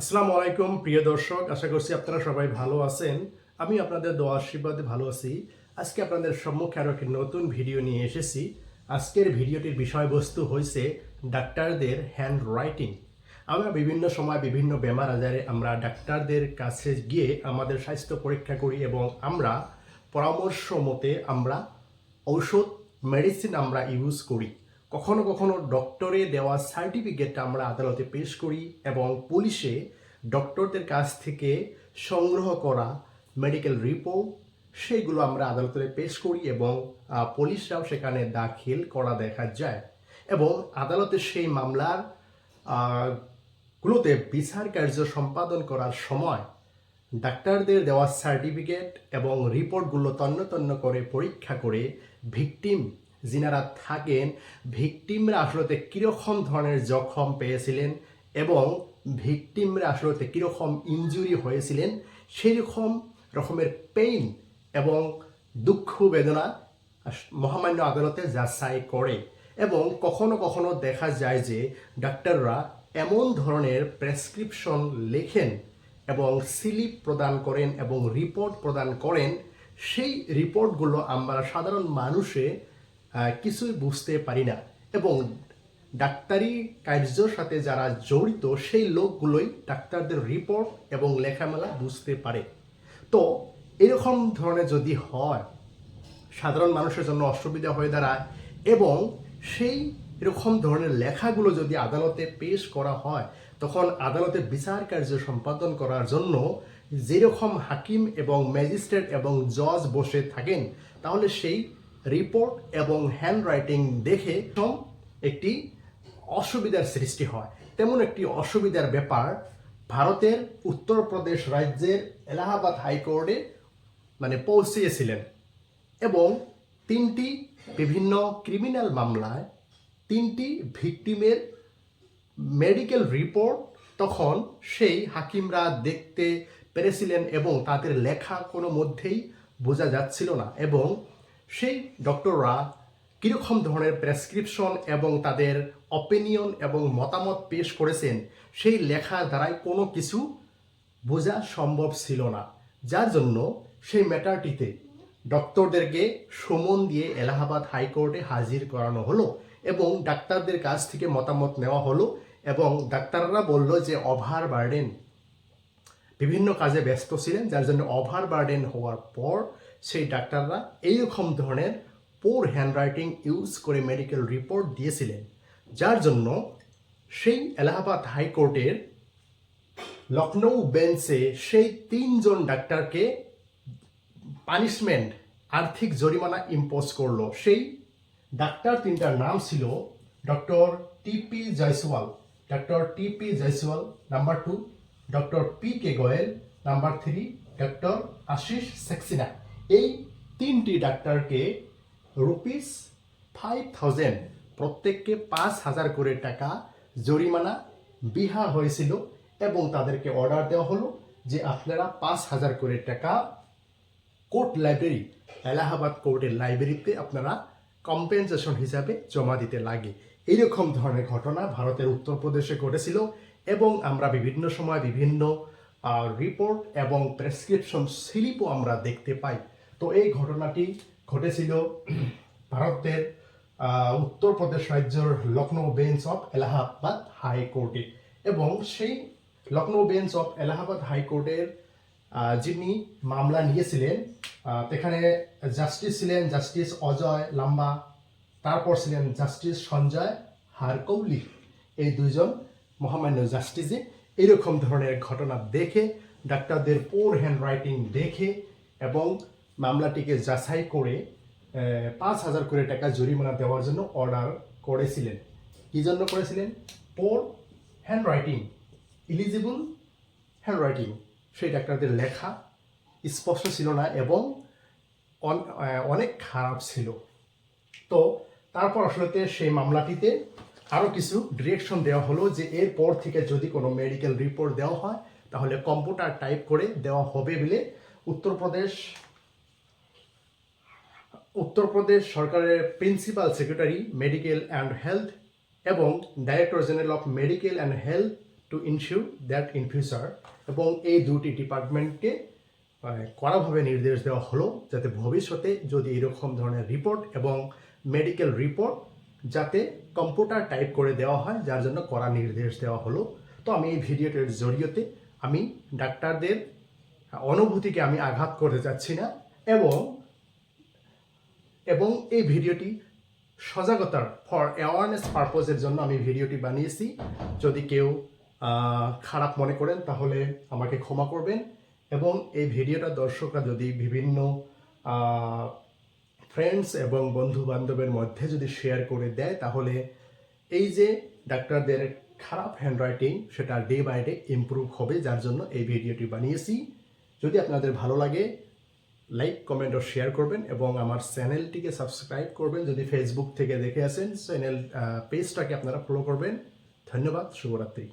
আসসালামু আলাইকুম, প্রিয় দর্শক, আশা করছি আপনারা সবাই ভালো আছেন। আমি আপনাদের দোয়া আশীর্বাদে ভালো আছি। আজকে আপনাদের সম্মুখে আরও একটি নতুন ভিডিও নিয়ে এসেছি। আজকের ভিডিওটির বিষয়বস্তু হয়েছে ডাক্তারদের হ্যান্ড রাইটিং আমরা বিভিন্ন সময় বিভিন্ন বেমার আজারে আমরা ডাক্তারদের কাছে গিয়ে আমাদের স্বাস্থ্য পরীক্ষা করি এবং আমরা পরামর্শ মতে আমরা ঔষধ মেডিসিন আমরা ইউজ করি। কখনো কখনো ডক্টরে দেওয়া সার্টিফিকেট আমরা আদালতে পেশ করি এবং পুলিশে ডক্টরদের কাছ থেকে সংগ্রহ করা মেডিকেল রিপোর্ট সেইগুলো আমরা আদালতে পেশ করি এবং পুলিশরাও সেখানে দাখিল করা দেখা যায়। এবং আদালতে সেই মামলার গুলোতে বিচার কার্য সম্পাদন করার সময় ডাক্তারদের দেওয়া সার্টিফিকেট এবং রিপোর্টগুলো তন্ন তন্ন করে পরীক্ষা করে ভিকটিম যিনারা থাকেন, ভিকটিমরা আসলে কীরকম ধরনের জখম পেয়েছিলেন এবং ভিকটিমরা আসলে কীরকম ইনজুরি হয়েছিলেন সেই রকম রকমের পেইন এবং দুঃখ বেদনা মহামান্য আদালতে যাচাই করে এবং কখনো কখনো দেখা যায় যে ডাক্তাররা এমন ধরনের প্রেসক্রিপশন লেখেন এবং স্লিপ প্রদান করেন এবং রিপোর্ট প্রদান করেন। সেই রিপোর্টগুলো আমরা সাধারণ মানুষে কিছুই বুঝতে পারি না। এবং ডাক্তারি কার্যর সাথে যারা জড়িত, সেই লোকগুলোই ডাক্তারদের রিপোর্ট এবং লেখামেলা বুঝতে পারে। তো এরকম ধরনের যদি হয়, সাধারণ মানুষের জন্য অসুবিধা হয়ে দাঁড়ায় এবং সেই এরকম ধরনের লেখাগুলো যদি আদালতে পেশ করা হয়, তখন আদালতে বিচার কার্য সম্পাদন করার জন্য যেরকম হাকিম এবং ম্যাজিস্ট্রেট এবং জজ বসে থাকেন, তাহলে সেই রিপোর্ট এবং হ্যান্ড রাইটিং দেখে একটি অসুবিধার সৃষ্টি হয়। তেমন একটি অসুবিধার ব্যাপার, ভারতের উত্তরপ্রদেশ রাজ্যের এলাহাবাদ হাইকোর্টে মানে পৌঁছিয়েছিলেন এবং তিনটি বিভিন্ন ক্রিমিনাল মামলায় তিনটি ভিকটিমের মেডিকেল রিপোর্ট তখন সেই হাকিমরা দেখতে পেরেছিলেন এবং তাদের লেখা কোনো মধ্যেই বোঝা যাচ্ছিল না এবং সেই ডক্টররা কীরকম ধরনের প্রেসক্রিপশন এবং তাদের অপিনিয়ন এবং মতামত পেশ করেছেন, সেই লেখা দ্বারাই কোনো কিছু বোঝা সম্ভব ছিল না। যার জন্য সেই ম্যাটারটিতে ডক্টরদেরকে সমন দিয়ে এলাহাবাদ হাইকোর্টে হাজির করানো হলো এবং ডাক্তারদের কাছ থেকে মতামত নেওয়া হলো এবং ডাক্তাররা বলল যে ওভার বার্ডেন বিভিন্ন কাজে ব্যস্ত ছিলেন, যার জন্য ওভার বার্ডেন হওয়ার পর সেই ডাক্তাররা এইরকম ধরনের পোর হ্যান্ডরাইটিং ইউজ করে মেডিকেল রিপোর্ট দিয়েছিলেন, যার জন্য সেই এলাহাবাদ হাইকোর্টের লখনৌ বেঞ্চে সেই তিনজন ডাক্তারকে পানিশমেন্ট আর্থিক জরিমানা ইম্পোজ করল। সেই ডাক্তার তিনটার নাম ছিল doctor T P Jaiswal doctor T P Jaiswal number two doctor P K Goel, number three, doctor Ashish Saxena. এই তিনটি ডাক্তারকে রুপিস ফাইভ থাউজেন্ড প্রত্যেককে পাঁচ হাজার করে টাকা জরিমানা বিহা হয়েছিল এবং তাদেরকে অর্ডার দেওয়া হলো যে আপনারা পাঁচ হাজার করে টাকা কোর্ট লাইব্রেরি, এলাহাবাদ কোর্টের লাইব্রেরিতে আপনারা কম্পেনসেশন হিসাবে জমা দিতে লাগে। এইরকম ধরনের ঘটনা ভারতের উত্তরপ্রদেশে ঘটেছিল। এবং আমরা বিভিন্ন সময় বিভিন্ন রিপোর্ট এবং প্রেসক্রিপশন স্লিপও আমরা দেখতে পাই। তো এই ঘটনাটি ঘটেছিল ভারতের উত্তরপ্রদেশ রাজ্যের লখনৌ বেঞ্চ অফ এলাহাবাদ হাইকোর্টে এবং সেই লখনৌ বেঞ্চ অফ এলাহাবাদ হাইকোর্টের যিনি মামলা নিয়েছিলেন সেখানে জাস্টিস ছিলেন জাস্টিস অজয় লাম্বা, তারপর ছিলেন জাস্টিস সঞ্জয় হারকৌলি। এই দুইজন মহামান্য জাস্টিসে এরকম ধরনের ঘটনা দেখে, ডাক্তারদের পোর হ্যান্ড রাইটিং দেখে এবং মামলাটিকে যাচাই করে পাঁচ হাজার করে টাকা জরিমানা দেওয়ার জন্য অর্ডার করেছিলেন। কী জন্য করেছিলেন? Poor handwriting illegible handwriting সেই ডাক্তারদের লেখা স্পষ্ট ছিল না এবং অনেক খারাপ ছিল। তো তারপর আসলে সেই মামলাটিতে আরও কিছু ডিরেকশন দেওয়া হলো যে এরপর থেকে যদি কোনো মেডিকেল রিপোর্ট দেওয়া হয়, তাহলে কম্পিউটার টাইপ করে দেওয়া হবে বলে উত্তরপ্রদেশ উত্তরপ্রদেশ সরকারের principal secretary medical and health এবং director general of medical and health to ensure that in future এবং এই দুটি ডিপার্টমেন্টকে মানে কড়াভাবে নির্দেশ দেওয়া হলো যাতে ভবিষ্যতে যদি এরকম ধরনের রিপোর্ট এবং মেডিকেল রিপোর্ট যাতে কম্পিউটার টাইপ করে দেওয়া হয়, যার জন্য কড়া নির্দেশ দেওয়া হলো। তো আমি এই ভিডিওটির জড়িয়েতে আমি ডাক্তারদের অনুভূতিকে আমি আঘাত করতে চাচ্ছি না এবং এবং এই ভিডিওটি সজাগতার ফর অ্যাওয়ারনেস পারপোজের জন্য আমি ভিডিওটি বানিয়েছি। যদি কেউ খারাপ মনে করেন, তাহলে আমাকে ক্ষমা করবেন। এবং এই ভিডিওটা দর্শকরা যদি বিভিন্ন ফ্রেন্ডস এবং বন্ধু বান্ধবের মধ্যে যদি শেয়ার করে দেয়, তাহলে এই যে ডাক্তারদের খারাপ হ্যান্ডরাইটিং সেটা ডে বাই ডে ইমপ্রুভ হবে, যার জন্য এই ভিডিওটি বানিয়েছি। যদি আপনাদের ভালো লাগে লাইক কমেন্ট ও শেয়ার করবেন এবং আমার চ্যানেলটিকে সাবস্ক্রাইব করবেন। যদি ফেসবুক থেকে দেখে আসেন, চ্যানেল পেজটাকে আপনারা ফলো করবেন। ধন্যবাদ, শুভরাত্রি।